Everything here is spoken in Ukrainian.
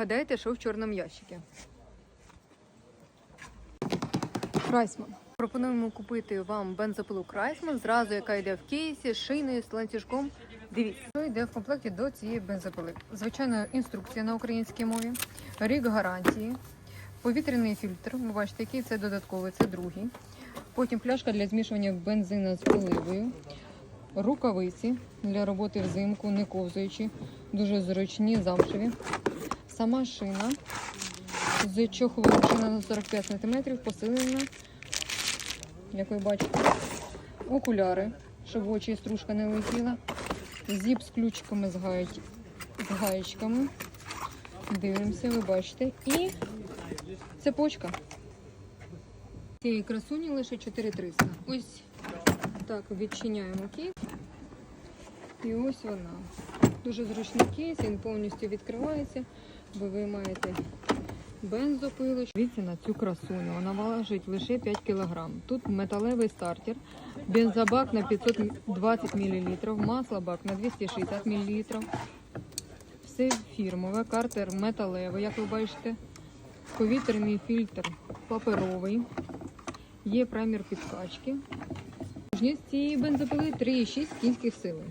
вгадайте, що в чорному ящику. Крайсман. Пропонуємо купити вам бензопилу Крайсман, зразу яка йде в кейсі, з шиною, з ланцюжком. Дивіться, що йде в комплекті до цієї бензопили. Звичайно, інструкція на українській мові, рік гарантії, повітряний фільтр. Ви бачите, який це додатковий, це другий. Потім пляшка для змішування бензина з поливою, рукавиці для роботи взимку, не ковзуючи, дуже зручні, замшеві. Сама шина з чохлом шина на 45 см, посилена, як ви бачите. Окуляри, щоб в очі стружка не летіла. Зіп з ключиками з, гаєч... з гаєчками. Дивимося, ви бачите. І цепочка. Цієї красуні лише 4300. Ось так відчиняємо кейс. І ось вона. Дуже зручний кейс, він повністю відкривається. бо Ви виймаєте бензопилу. Дивіться на цю красуню. Вона важить лише 5 кг. Тут металевий стартер, бензобак на 520 мл, маслобак на 260 мл. Все фірмове, картер металевий, як ви бачите. Повітряний фільтр паперовий. Є праймер підкачки. Мужність цієї бензопили 3,6 кінських сили.